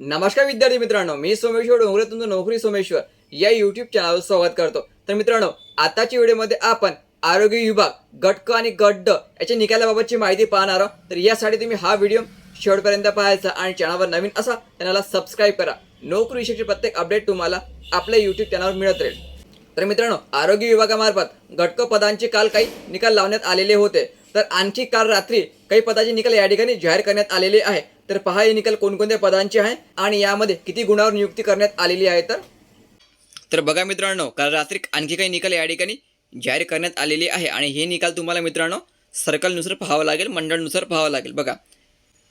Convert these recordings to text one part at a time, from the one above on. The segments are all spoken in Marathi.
नमस्कार विद्यार्थी मित्रांनो मी सोमेश्वर डोंगरे तुमचं नोकरी सोमेश्वर. या युट्यूब चॅनलवर स्वागत करतो. तर मित्रांनो आताच्या व्हिडिओमध्ये आपण आरोग्य विभाग गटक आणि गड्ड याच्या निकालाबाबतची माहिती पाहणार आहोत. तर यासाठी तुम्ही हा व्हिडिओ शेवटपर्यंत पाहायचा आणि चॅनलवर नवीन असा चॅनलला सबस्क्राईब करा. नोकरी विषयीची प्रत्येक अपडेट तुम्हाला आपल्या युट्यूब चॅनलवर मिळत राहील. तर मित्रांनो आरोग्य विभागामार्फत गटक पदांचे काल काही निकाल लावण्यात आलेले होते. तर आणखी काल रात्री काही पदाचे निकाल या ठिकाणी जाहीर करण्यात आलेले आहे. तर पहा हे निकाल कोणकोणत्या पदांचे आहे आणि यामध्ये किती गुणावर नियुक्ती करण्यात आलेली आहे तर? तर बघा मित्रांनो काल रात्री आणखी काही निकाल या ठिकाणी जाहीर करण्यात आलेले आहे आणि हे निकाल तुम्हाला मित्रांनो सर्कलनुसार पाहावं लागेल मंडळनुसार पाहावं लागेल. बघा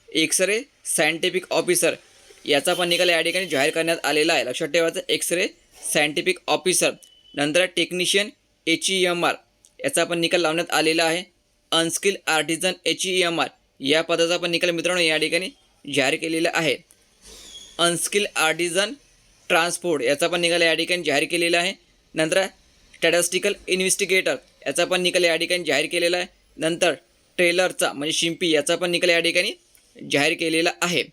एक्सरे सायंटिफिक ऑफिसर याचा पण निकाल या ठिकाणी जाहीर करण्यात आलेला आहे. लक्षात ठेवायचं एक्सरे सायंटिफिक ऑफिसर नंतर technician H E M R याचा पण निकाल लावण्यात आलेला आहे. Unskilled artisan H E M R या पदाचा पण निकाल मित्रांनो या ठिकाणी जाहीर केलेलं आहे. अनस्किल आर्टिझन ट्रान्सपोर्ट याचा पण निकाल या ठिकाणी जाहीर केलेला आहे. नंतर स्टॅटिस्टिकल इन्व्हेस्टिगेटर याचा पण निकाल या ठिकाणी जाहीर केलेला आहे. नंतर ट्रेलरचा म्हणजे शिंपी याचा पण निकाल या ठिकाणी जाहीर केलेला आहे.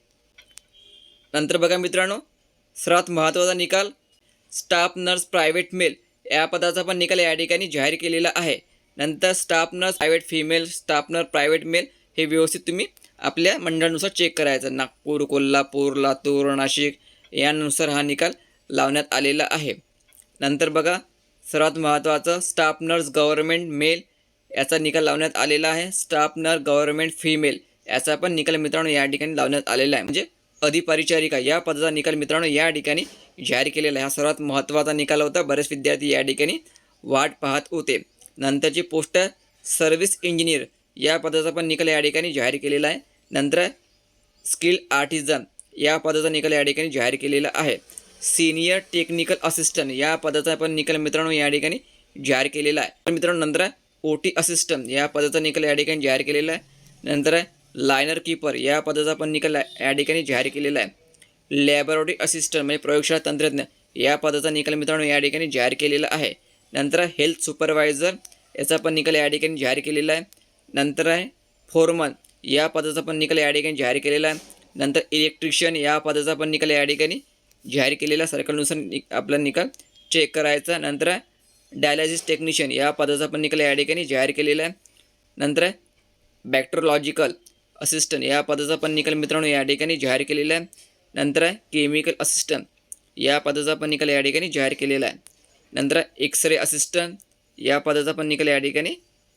नंतर बघा मित्रांनो सर्वात महत्त्वाचा निकाल स्टाफ नर्स प्रायव्हेट मेल या पदाचा पण निकाल या ठिकाणी जाहीर केलेला आहे. नंतर staff nurse private female staff nurse private male हे व्यवस्थित तुम्ही आपल्या मंडळानुसार चेक करायचं. नागपूर कोल्हापूर लातूर नाशिक यानुसार हा निकाल लावण्यात आलेला आहे. नंतर बघा सर्वात महत्त्वाचं स्टाफ नर्स गव्हर्नमेंट मेल याचा निकाल लावण्यात आलेला आहे. स्टाफ नर्स गव्हर्नमेंट फिमेल याचा पण निकाल मित्रांनो या ठिकाणी लावण्यात आलेला आहे. म्हणजे अधिपरिचारिका या पदाचा निकाल मित्रांनो या ठिकाणी जाहीर केलेला आहे. हा सर्वात महत्त्वाचा निकाल होता. बरेच विद्यार्थी या ठिकाणी वाट पाहत होते. नंतरची पोस्ट सर्व्हिस इंजिनियर या पदाचा पण निकाल या ठिकाणी जाहीर केलेला आहे. नंतर स्किल आर्टिझन या पदाचा निकाल या ठिकाणी जाहीर केलेला आहे. सिनियर टेक्निकल असिस्टंट या पदाचा पण निकाल मित्रांनो या ठिकाणी जाहीर केलेला आहे. तर मित्रांनो नंतर ओ टी असिस्टंट या पदाचा निकाल या ठिकाणी जाहीर केलेला आहे. नंतर लायनर कीपर या पदाचा पण निकाल या ठिकाणी जाहीर केलेला आहे. लॅबोरेटरी असिस्टंट म्हणजे प्रयोगशाळा तंत्रज्ञ या पदाचा निकाल मित्रांनो या ठिकाणी जाहीर केलेला आहे. नंतर हेल्थ सुपरवायझर याचा पण निकाल या ठिकाणी जाहीर केलेला आहे. नंतर आहे फोरमन. या पदाचा पण निकाल या ठिकाणी जाहीर केलेला आहे. नंतर इलेक्ट्रिशियन या पदाचा पण निकाल या ठिकाणी जाहीर केलेला सर्कलनुसार नि आपला निकाल चेक करायचा. नंतर आहे डायलायसिस टेक्निशियन या पदाचा पण निकाल या ठिकाणी जाहीर केलेला आहे. नंतर आहे बॅक्टरॉलॉजिकल असिस्टंट या पदाचा पण निकाल मित्रांनो या ठिकाणी जाहीर केलेला आहे. नंतर आहे केमिकल असिस्टंट या पदाचा पण निकाल या ठिकाणी जाहीर केलेला आहे. नंतर एक्सरे असिस्टंट या पदाचा पण निकाल या ठिकाणी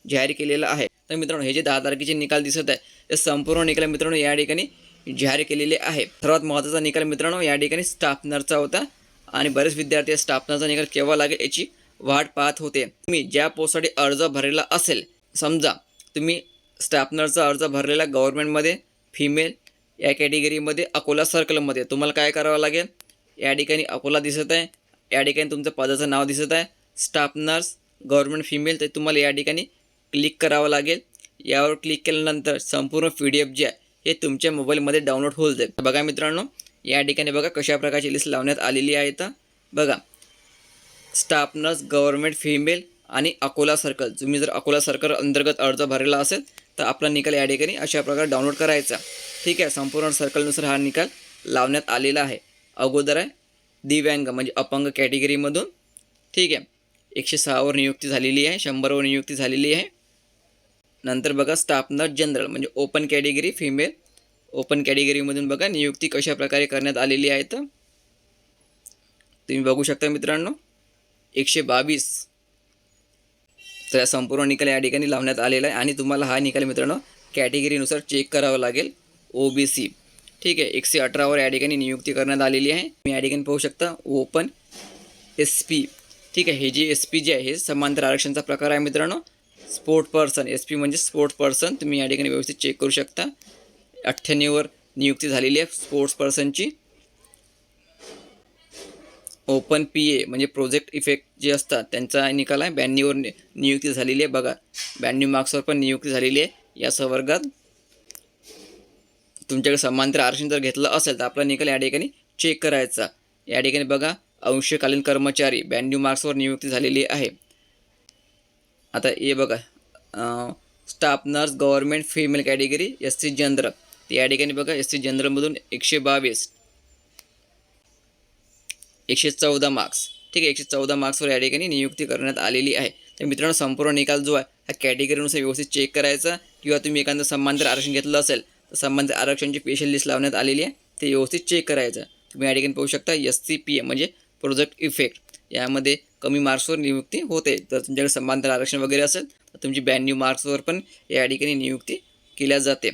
जाहीर केलेला आहे. तर मित्रांनो हे जे दहा तारखेचे निकाल दिसत आहे ते संपूर्ण निकाल मित्रांनो या ठिकाणी जाहीर केलेले आहे. सर्वात महत्त्वाचा निकाल मित्रांनो या ठिकाणी स्टाफनरचा होता आणि बरेच विद्यार्थी स्टाफनरचा निकाल केव्हा लागेल याची वाट पाहत होते. तुम्ही ज्या पोस्टसाठी अर्ज भरलेला असेल समजा तुम्ही स्टाफनरचा अर्ज भरलेला गव्हर्नमेंटमध्ये फिमेल या कॅटेगरीमध्ये अकोला सर्कलमध्ये तुम्हाला काय करावं लागेल? या ठिकाणी अकोला दिसत आहे या ठिकाणी तुमचं पदाचं नाव दिसत आहे स्टाफ नर्स गव्हर्नमेंट फिमेल तर तुम्हाला या ठिकाणी क्लिक करावं लागेल. यावर क्लिक केल्यानंतर संपूर्ण पी डी एफ जे आहे हे तुमच्या मोबाईलमध्ये डाउनलोड होऊन जाईल. बघा मित्रांनो या ठिकाणी बघा कशा प्रकारची लिस्ट लावण्यात आलेली आहे तर बघा स्टाफ नर्स गव्हर्नमेंट फिमेल आणि अकोला सर्कल तुम्ही जर अकोला सर्कल अंतर्गत अर्ज भरलेला असेल तर आपला निकाल या ठिकाणी अशा प्रकारे डाउनलोड करायचा. ठीक आहे संपूर्ण सर्कलनुसार हा निकाल लावण्यात आलेला आहे. अगोदर आहे दिव्यांग म्हणजे अपंग कॅटेगरीमधून ठीक आहे एकशे सहावर नियुक्ती झालेली आहे शंभरवर नियुक्ती झालेली आहे. नंतर बघा स्टाफ नर्स जनरल म्हणजे ओपन कॅटेगरी फिमेल ओपन कॅटेगरीमधून बघा नियुक्ती कशा प्रकारे करण्यात आलेली आहे तर तुम्ही बघू शकता मित्रांनो एकशे बावीस. तर या संपूर्ण निकाल या ठिकाणी लावण्यात आलेला आहे आणि तुम्हाला हा निकाल मित्रांनो कॅटेगरीनुसार चेक करावा लागेल ओ बी सी ठीक आहे एकशे अठरावर या ठिकाणी नियुक्ती करण्यात आलेली आहे. तुम्ही या ठिकाणी पाहू शकता ओपन एस पी ठीक आहे हे जे एस पी जे आहे हे समांतर आरक्षणचा प्रकार आहे मित्रांनो. स्पोर्ट पर्सन एस पी म्हणजे स्पोर्ट्स पर्सन तुम्ही या ठिकाणी व्यवस्थित चेक करू शकता. अठ्ठ्याण्णववर नियुक्ती झालेली आहे स्पोर्ट्स पर्सनची ओपन पी ए म्हणजे प्रोजेक्ट इफेक्ट जे असतात त्यांचा निकाल आहे. ब्याण्णववर नियुक्ती झालेली आहे. बघा ब्याण्णव मार्क्सवर पण नियुक्ती झालेली आहे या संवर्गात. तुमच्याकडे समांतर आरक्षण जर घेतलं असेल तर आपला निकाल या ठिकाणी चेक करायचा. या ठिकाणी बघा अंशकालीन कर्मचारी ब्याण्णव मार्क्सवर नियुक्ती झालेली आहे. आता हे बघा staff nurse government female category S C general या ठिकाणी बघा एस सी जनरलमधून एकशे बावीस एकशे चौदा मार्क्स ठीक आहे एकशे चौदा मार्क्सवर या ठिकाणी नियुक्ती करण्यात आलेली आहे. तर मित्रांनो संपूर्ण निकाल जो आहे हा कॅटेगरीनुसार व्यवस्थित चेक करायचा किंवा तुम्ही एखादं समांतर आरक्षण घेतलं असेल तर समांतर आरक्षणची स्पेशल लिस्ट लावण्यात आलेली आहे. ते व्यवस्थित चेक करायचं. तुम्ही या ठिकाणी पाहू शकता एस सी पी ए म्हणजे प्रोजेक्ट इफेक्ट यामध्ये कमी मार्क्सवर नियुक्ती होते. तर तुमच्याकडे समांतर आरक्षण वगैरे असेल तर तुमची ब्याण्णव मार्क्सवर पण या ठिकाणी नियुक्ती केल्या जाते.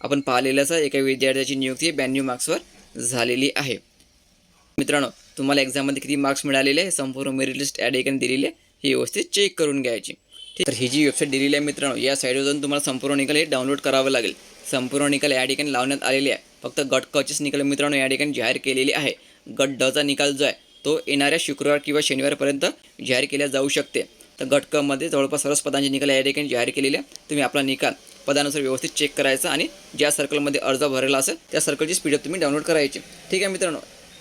आपण पाहिलेल्याच एका विद्यार्थ्याची नियुक्ती ब्याण्णव मार्क्सवर झालेली आहे. मित्रांनो तुम्हाला एक्झाममध्ये किती मार्क्स मिळालेले आहे संपूर्ण मेरिट लिस्ट या ठिकाणी दिलेली आहे. ही व्यवस्थित चेक करून घ्यायची. ठीक तर ही जी वेबसाईट दिलेली आहे मित्रांनो या साईडवर जाऊन तुम्हाला संपूर्ण निकाल हे डाउनलोड करावं लागेल. संपूर्ण निकाल या ठिकाणी लावण्यात आलेले आहे. फक्त गट कचेच निकाल मित्रांनो या ठिकाणी जाहीर केलेली आहे. गट डचा निकाल जो आहे तो येणाऱ्या शुक्रवार किंवा शनिवारपर्यंत जाहीर केल्या जाऊ शकते. तर घटकामध्ये जवळपास सर्वच पदांचे निकाल या ठिकाणी जाहीर केलेले आहे तुम्ही आपला निकाल पदानुसार व्यवस्थित चेक करायचा आणि ज्या सर्कलमध्ये अर्ज भरलेला असेल त्या सर्कलची स्पीड तुम्ही डाउनलोड करायची. ठीक आहे मित्रांनो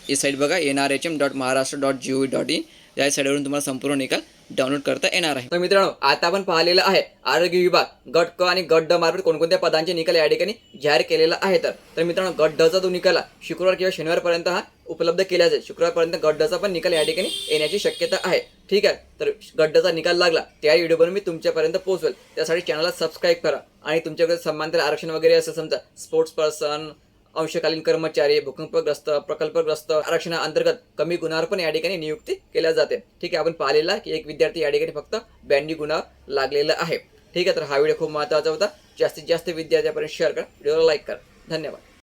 ही साईट बघा N R H M dot Maharashtra dot G O V dot in या साईडवरून तुम्हाला संपूर्ण निकाल डाउनलोड करता येणार आहे. तर मित्रांनो आता आपण पाहिलेलं आहे आरोग्य विभाग गट क आणि गट ड मार्फत कोणकोणत्या पदांचे निकाल या ठिकाणी जाहीर केलेला आहे तर. तर मित्रांनो गट डचा जो निकाल शुक्रवार किंवा शनिवारपर्यंत हा उपलब्ध केला जाईल शुक्रवारपर्यंत गट डचा पण निकाल या ठिकाणी येण्याची शक्यता आहे. ठीक आहे? तर गड्डचा निकाल लागला त्या व्हिडिओवर मी तुमच्यापर्यंत पोहोचवेल. त्यासाठी चॅनलला सबस्क्राईब करा. आणि तुमच्याकडे समांतर आरक्षण वगैरे असं समजा स्पोर्ट्स पर्सन अंशकालीन कर्मचारी भूकंपग्रस्त प्रकल्पग्रस्त आरक्षणाअंतर्गत कमी गुन्हावर पण या ठिकाणी नियुक्ती केल्या जाते. ठीक आहे आपण पाहिलेला की एक विद्यार्थी या ठिकाणी फक्त ब्याण्णव गुन्हा लागलेला आहे. ठीक आहे तर हा व्हिडिओ खूप महत्त्वाचा होता. जास्तीत जास्त विद्यार्थ्यापर्यंत शेअर करा. व्हिडिओला लाईक करा. धन्यवाद.